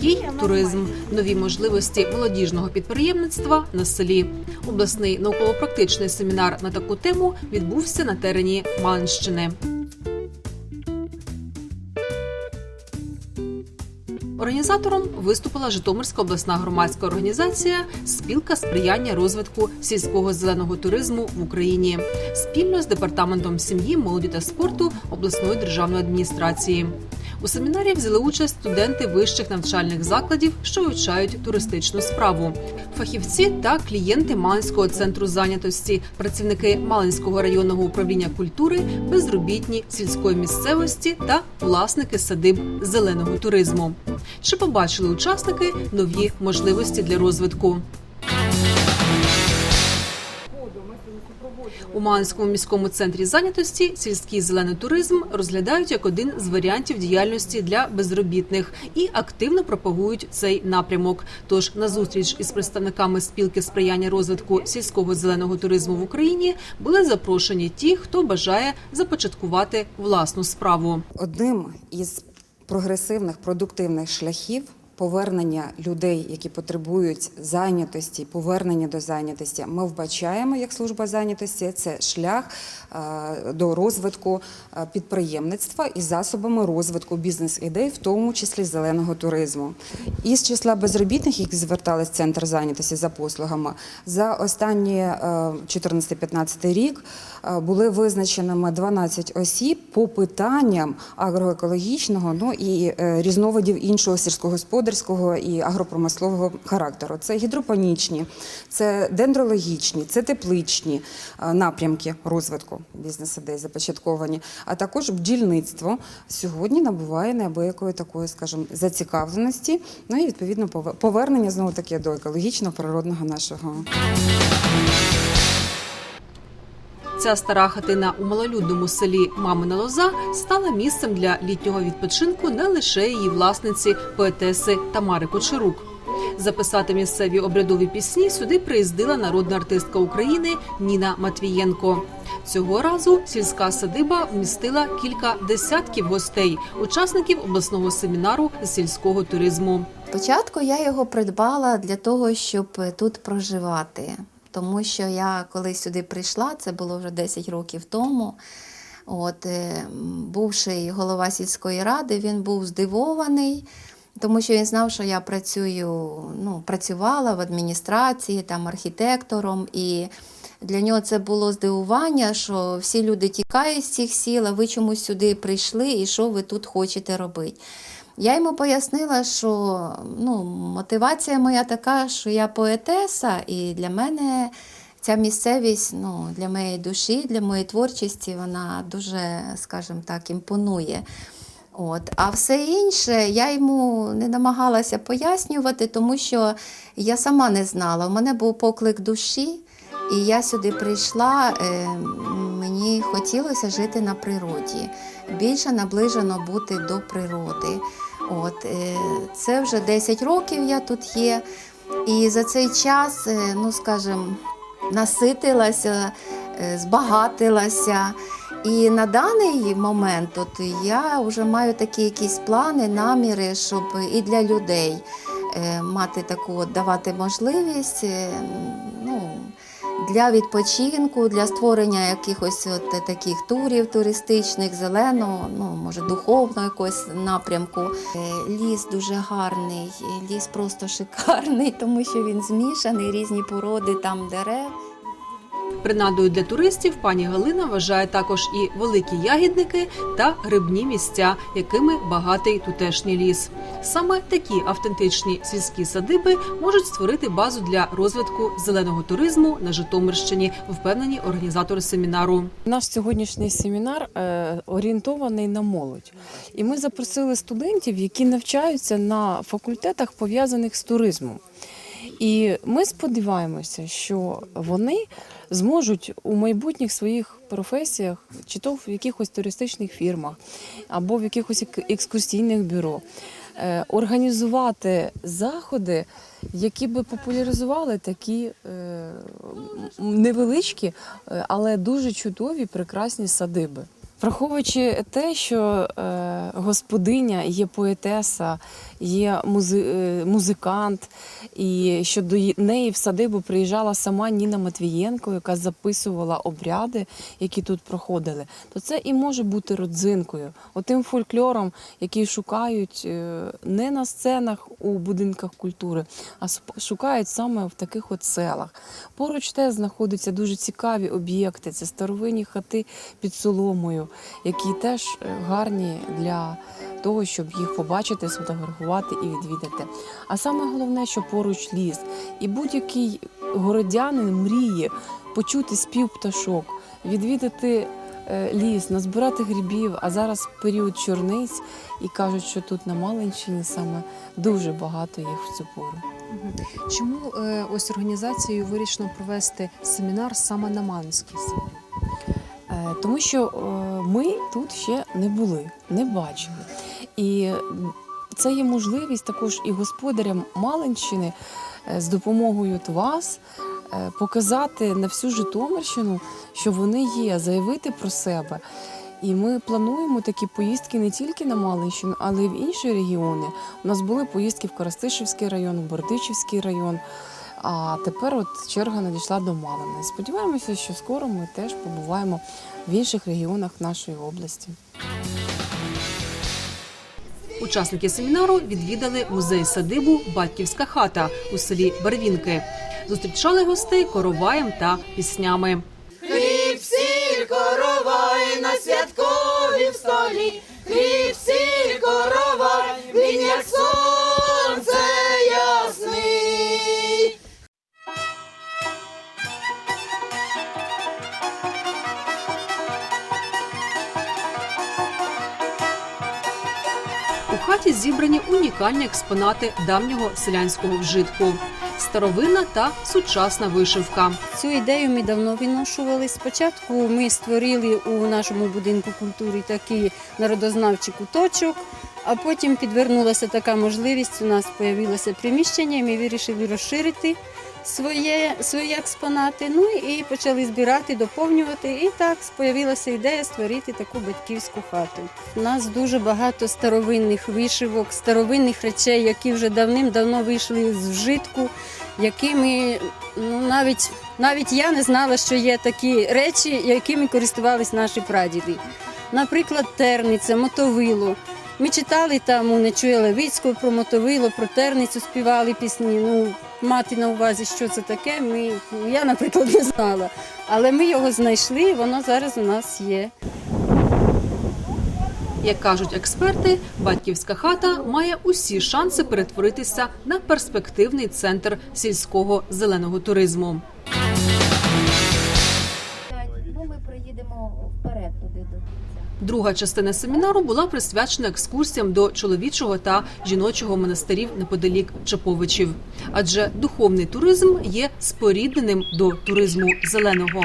Сільський туризм, нові можливості молодіжного підприємництва на селі. Обласний науково-практичний семінар на таку тему відбувся на терені Малинщини. Організатором виступила Житомирська обласна громадська організація Спілка сприяння розвитку сільського зеленого туризму в Україні спільно з департаментом сім'ї, молоді та спорту обласної державної адміністрації. У семінарі взяли участь студенти вищих навчальних закладів, що вивчають туристичну справу, фахівці та клієнти Малинського центру зайнятості, працівники Малинського районного управління культури, безробітні сільської місцевості та власники садиб зеленого туризму. Чи побачили учасники нові можливості для розвитку? У Малинському міському центрі зайнятості сільський зелений туризм розглядають як один з варіантів діяльності для безробітних і активно пропагують цей напрямок. Тож на зустріч із представниками спілки сприяння розвитку сільського зеленого туризму в Україні були запрошені ті, хто бажає започаткувати власну справу. Одним із прогресивних продуктивних шляхів повернення людей, які потребують зайнятості, повернення до зайнятості, ми вбачаємо як служба зайнятості. Це шлях е, до розвитку е, підприємництва і засобами розвитку бізнес-ідей, в тому числі зеленого туризму. Із числа безробітних, які звертались в центр зайнятості за послугами, за останні е, 14-15 рік е, були визначеними 12 осіб по питанням агроекологічного ну і різновидів іншого сільськогосподарського і агропромислового характеру. Це гідропонічні, це дендрологічні, це тепличні е, напрямки розвитку бізнес-ідей започатковані, а також бджільництво сьогодні набуває неабиякої такої, скажімо, зацікавленості, ну і відповідно повернення знову таки до екологічного природного нашого. Ця стара хатина у малолюдному селі Мамина Лоза стала місцем для літнього відпочинку не лише її власниці, поетеси Тамари Кочерук. Записати місцеві обрядові пісні сюди приїздила народна артистка України Ніна Матвієнко. Цього разу сільська садиба вмістила кілька десятків гостей, учасників обласного семінару з сільського туризму. Спочатку я його придбала для того, щоб тут проживати, тому що я коли сюди прийшла, це було вже 10 років тому. От, е, бувший голова сільської ради, він був здивований, тому що він знав, що я працюю, ну, працювала в адміністрації, там архітектором, і для нього це було здивування, що всі люди тікають з цих сіл, а ви чомусь сюди прийшли, і що ви тут хочете робити. Я йому пояснила, що ну, мотивація моя така, що я поетеса, і для мене ця місцевість ну, для моєї душі, для моєї творчості, вона дуже, скажімо так, імпонує. От. А все інше я йому не намагалася пояснювати, тому що я сама не знала. У мене був поклик душі, і я сюди прийшла. Е, мені хотілося жити на природі, більше наближено бути до природи. От, е, це вже 10 років я тут є. І за цей час, е, ну скажімо, наситилася, е, збагатилася. І на даний момент от я вже маю такі якісь плани, наміри, щоб і для людей мати таку от, давати можливість ну, для відпочинку, для створення якихось от таких турів туристичних, зеленого, ну може духовного якогось напрямку. Е, Ліс дуже гарний, ліс просто шикарний, тому що він змішаний, різні породи там дерев. Принадою для туристів пані Галина вважає також і великі ягідники та грибні місця, якими багатий тутешній ліс. Саме такі автентичні сільські садиби можуть створити базу для розвитку зеленого туризму на Житомирщині, впевнені організатори семінару. Наш сьогоднішній семінар е, орієнтований на молодь. І ми запросили студентів, які навчаються на факультетах, пов'язаних з туризмом. І ми сподіваємося, що вони зможуть у майбутніх своїх професіях, чи то в якихось туристичних фірмах, або в якихось ек- екскурсійних бюро, е, організувати заходи, які би популяризували такі е, невеличкі, е, але дуже чудові, прекрасні садиби. Враховуючи те, що е, господиня є поетеса, є е, музикант, і що до неї в садибу приїжджала сама Ніна Матвієнко, яка записувала обряди, які тут проходили, то це і може бути родзинкою, отим фольклором, який шукають е, не на сценах у будинках культури, а шукають саме в таких от селах. Поруч теж знаходяться дуже цікаві об'єкти. Це старовинні хати під соломою, які теж е, гарні для того, щоб їх побачити, сфотографувати і відвідати. А саме головне, що поруч ліс. І будь-який городянин мріє почути спів пташок, відвідати е, ліс, назбирати грибів. А зараз період чорниць, і кажуть, що тут на Малинщині саме дуже багато їх в цю пору. Чому е, ось організацією вирішено провести семінар саме на Малинській землі? Е, Тому що е, ми тут ще не були, не бачили. І це є можливість також і господарям Малинщини е, з допомогою от вас е, показати на всю Житомирщину, що вони є, заявити про себе. І ми плануємо такі поїздки не тільки на Малинщину, але й в інші регіони. У нас були поїздки в Коростишівський район, в Бордичівський район. А тепер от черга надійшла до Малини. Сподіваємося, що скоро ми теж побуваємо в інших регіонах нашої області. Учасники семінару відвідали музей садибу Батьківська хата у селі Барвінки. Зустрічали гостей короваєм та піснями. Хліб, сіль, коровай на святковім столі, хліб, зібрані унікальні експонати давнього селянського вжитку, старовинна та сучасна вишивка. Цю ідею ми давно виношували. Спочатку ми створили у нашому будинку культури такий народознавчий куточок, а потім підвернулася така можливість. У нас з'явилося приміщення, і ми вирішили розширити своє, свої експонати. Ну і почали збирати, доповнювати. І так з'явилася ідея створити таку батьківську хату. У нас дуже багато старовинних вишивок, старовинних речей, які вже давним-давно вийшли з вжитку які ми ну навіть навіть я не знала, що є такі речі, якими користувались наші прадіди. Наприклад, терниця, мотовило. Ми читали там у Нечуя Левицького про мотовило, про терницю співали пісні. Ну, мати на увазі, що це таке. Ми, ну, я, наприклад, не знала. Але ми його знайшли, і воно зараз у нас є. Як кажуть експерти, батьківська хата має усі шанси перетворитися на перспективний центр сільського зеленого туризму. Друга частина семінару була присвячена екскурсіям до чоловічого та жіночого монастирів неподалік Чаповичів, адже духовний туризм є спорідненим до туризму зеленого.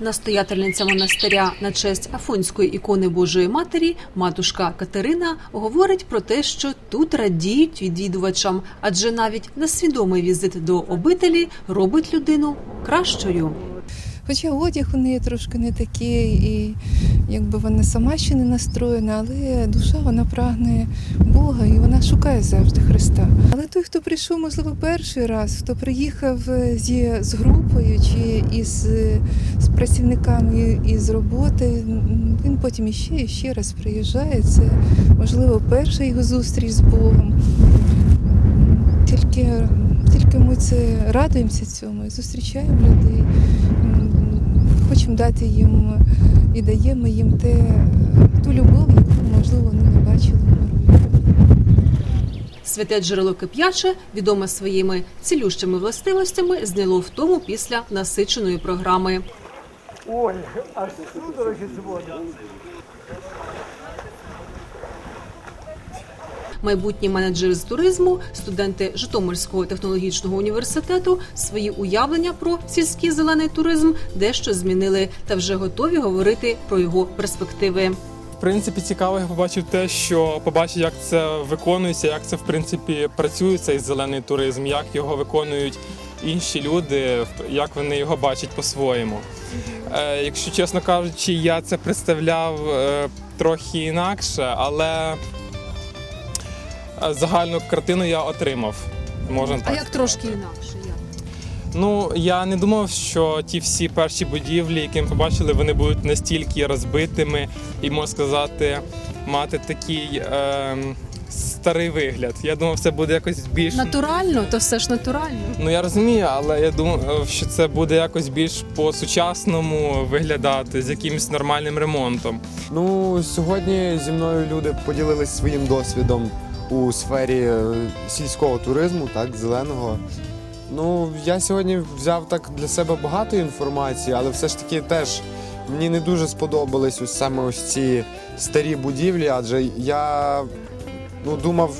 Настоятельниця монастиря на честь Афонської ікони Божої Матері, матушка Катерина, говорить про те, що тут радіють відвідувачам, адже навіть несвідомий візит до обителі робить людину кращою. Хоча одяг у неї трошки не такий, і якби вона сама ще не настроєна, але душа вона прагне Бога і вона шукає завжди Христа. Але той, хто прийшов, можливо, перший раз, хто приїхав е, зі, з групою чи із е, з працівниками із роботи, він потім іще і ще раз приїжджає. Це можливо перша його зустріч з Богом. Тільки, тільки ми це радуємося цьому і зустрічаємо людей. Хочемо дати їм і даємо їм те, ту любов, яку, можливо, вони не бачили. Святе джерело кип'яче, відоме своїми цілющими властивостями, зняло втому після насиченої програми. Ой, аж судороги зводять. Майбутні менеджери з туризму, студенти Житомирського технологічного університету свої уявлення про сільський зелений туризм дещо змінили та вже готові говорити про його перспективи. В принципі, цікаво, я побачив те, що побачив, як це виконується, як це в принципі працює цей зелений туризм, як його виконують інші люди, як вони його бачать по-своєму. Е, Якщо чесно кажучи, я це представляв е, трохи інакше, але загальну картину я отримав. Можна А так. як трошки інакше? Як? Ну я не думав, що ті всі перші будівлі, які ми побачили, вони будуть настільки розбитими і можна сказати, мати такий ем, старий вигляд. Я думав, це буде якось більш Натурально, то все ж натурально. Ну я розумію, але я думав, що це буде якось більш по-сучасному виглядати з якимось нормальним ремонтом. Ну, сьогодні зі мною люди поділились своїм досвідом у сфері е, сільського туризму, так, зеленого. Ну, я сьогодні взяв так для себе багато інформації, але все ж таки теж мені не дуже сподобались ось саме ось ці старі будівлі, адже я ну, думав,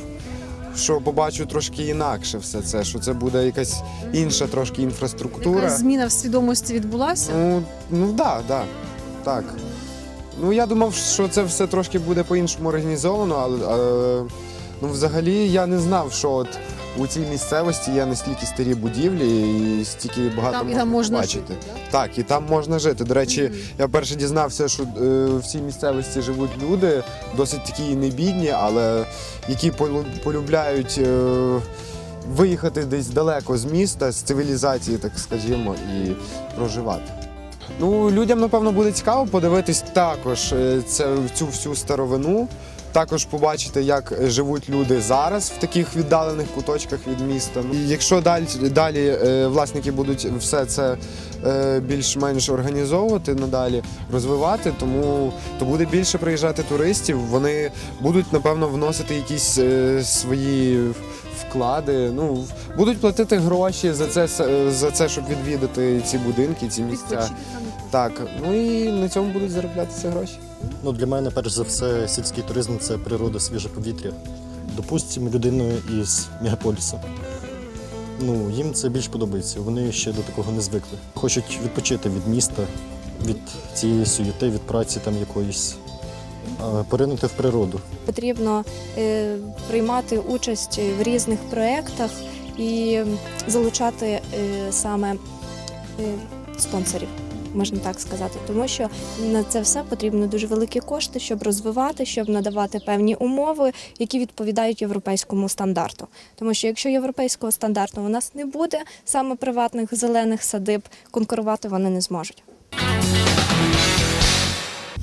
що побачу трошки інакше все це, що це буде якась інша трошки інфраструктура. Якась зміна в свідомості відбулася? Ну, ну да, да, так. Ну я думав, що це все трошки буде по-іншому організовано, але, але ну, взагалі я не знав, що от у цій місцевості є настільки старі будівлі і стільки багато Там, і можна там можна побачити. жити. Так, і там можна жити. До речі, я перше дізнався, що е, в цій місцевості живуть люди, досить такі не бідні, але які полю- полюбляють е, виїхати десь далеко з міста, з цивілізації, так скажімо, і проживати. Ну, людям, напевно, буде цікаво подивитись також е, це, цю всю старовину. Також побачити, як живуть люди зараз в таких віддалених куточках від міста. Ну, І якщо далі, далі е, власники будуть все це е, більш-менш організовувати надалі, розвивати, тому то буде більше приїжджати туристів. Вони будуть напевно вносити якісь е, свої вклади. Ну будуть платити гроші за це за це, щоб відвідати ці будинки, ці місця. Так, ну і на цьому будуть зароблятися гроші. Ну, для мене, перш за все, сільський туризм це природа, свіже повітря. Допустимо, людину із мегаполісу. Ну, їм це більш подобається. Вони ще до такого не звикли. Хочуть відпочити від міста, від цієї суєти, від праці там якоїсь, поринути в природу. Потрібно е, приймати участь в різних проєктах і залучати е, саме е, спонсорів, можна так сказати, тому що на це все потрібно дуже великі кошти, щоб розвивати, щоб надавати певні умови, які відповідають європейському стандарту. Тому що якщо європейського стандарту у нас не буде, саме приватних зелених садиб конкурувати вони не зможуть.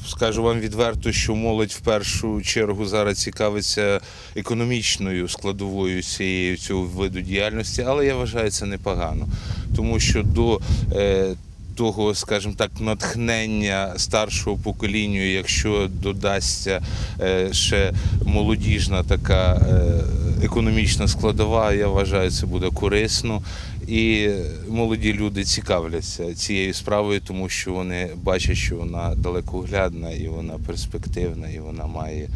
Скажу вам відверто, що молодь в першу чергу зараз цікавиться економічною складовою цієї цього виду діяльності, але я вважаю це непогано, тому що до е, того, скажімо так, натхнення старшого покоління, якщо додасться е, ще молодіжна така е, економічна складова, я вважаю, це буде корисно. І молоді люди цікавляться цією справою, тому що вони бачать, що вона далекоглядна і вона перспективна, і вона має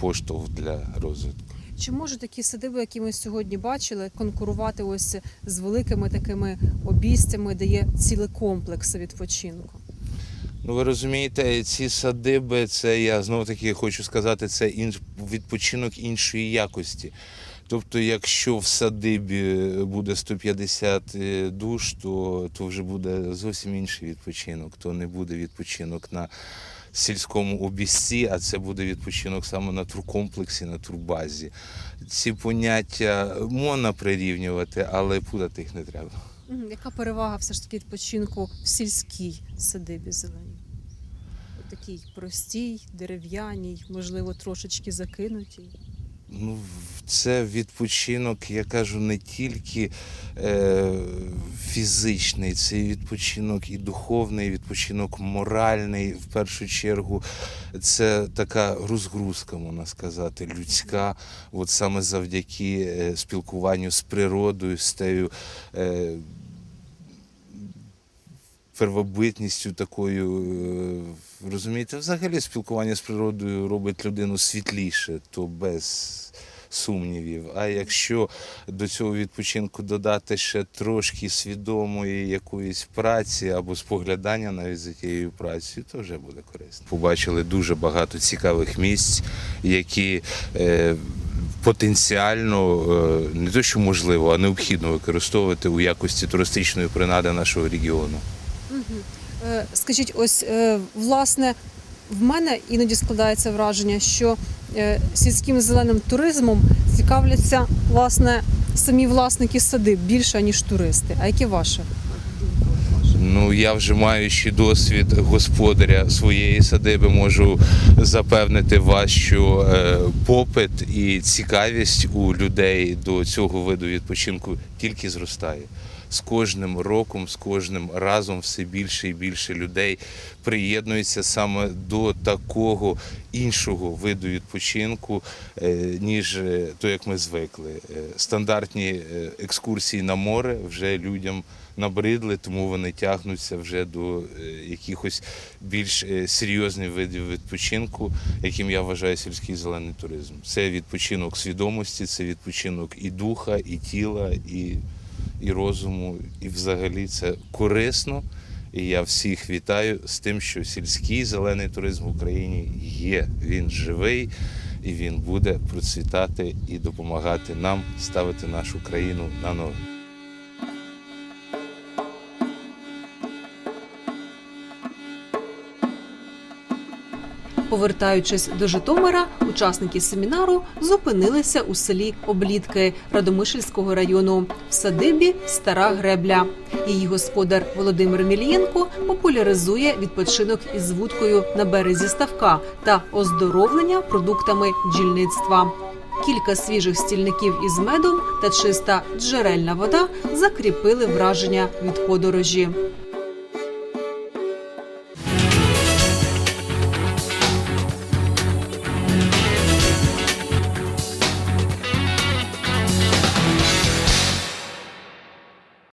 поштовх для розвитку. Чи можуть такі садиби, які ми сьогодні бачили, конкурувати ось з великими такими обійстями, де є цілий комплекс відпочинку? Ну, ви розумієте, ці садиби, це я знову таки хочу сказати, це інш, відпочинок іншої якості. Тобто, якщо в садибі буде 150 душ, то, то вже буде зовсім інший відпочинок. То не буде відпочинок на сільському обісці, а це буде відпочинок саме на туркомплексі, на турбазі. Ці поняття можна прирівнювати, але путати їх не треба. Яка перевага все ж таки відпочинку в сільській садибі зеленій? Такій простій, дерев'яній, можливо, трошечки закинутій. Ну, це відпочинок, я кажу, не тільки е, фізичний, це відпочинок і духовний, відпочинок моральний. В першу чергу, це така розгрузка, можна сказати, людська. От саме завдяки е, спілкуванню з природою, з тею. Е, Первобитністю такою, е, розумієте, взагалі спілкування з природою робить людину світліше, то без сумнівів. А якщо до цього відпочинку додати ще трошки свідомої якоїсь праці або споглядання навіть за тією працею, то вже буде корисно. Побачили дуже багато цікавих місць, які е, потенціально е, не то, що можливо, а необхідно використовувати у якості туристичної принади нашого регіону. Е, Скажіть, ось е, власне в мене іноді складається враження, що е, сільським зеленим туризмом цікавляться власне самі власники садиб більше ніж туристи. А яке ваше? Ну, я вже маючи досвід господаря своєї садиби, можу запевнити вас, що попит і цікавість у людей до цього виду відпочинку тільки зростає. З кожним роком, з кожним разом все більше і більше людей приєднується саме до такого іншого виду відпочинку, е, ніж е, то, як ми звикли. Е, Стандартні екскурсії на море вже людям набридли, тому вони тягнуться вже до якихось більш серйозних видів відпочинку, яким я вважаю сільський зелений туризм. Це відпочинок свідомості, це відпочинок і духа, і тіла, і, і розуму. І взагалі це корисно. І я всіх вітаю з тим, що сільський зелений туризм в Україні є. Він живий і він буде процвітати і допомагати нам ставити нашу країну на ноги. Повертаючись до Житомира, учасники семінару зупинилися у селі Облітки Радомишльського району в садибі Стара Гребля. Її господар Володимир Мілієнко популяризує відпочинок із вудкою на березі ставка та оздоровлення продуктами бджільництва. Кілька свіжих стільників із медом та чиста джерельна вода закріпили враження від подорожі.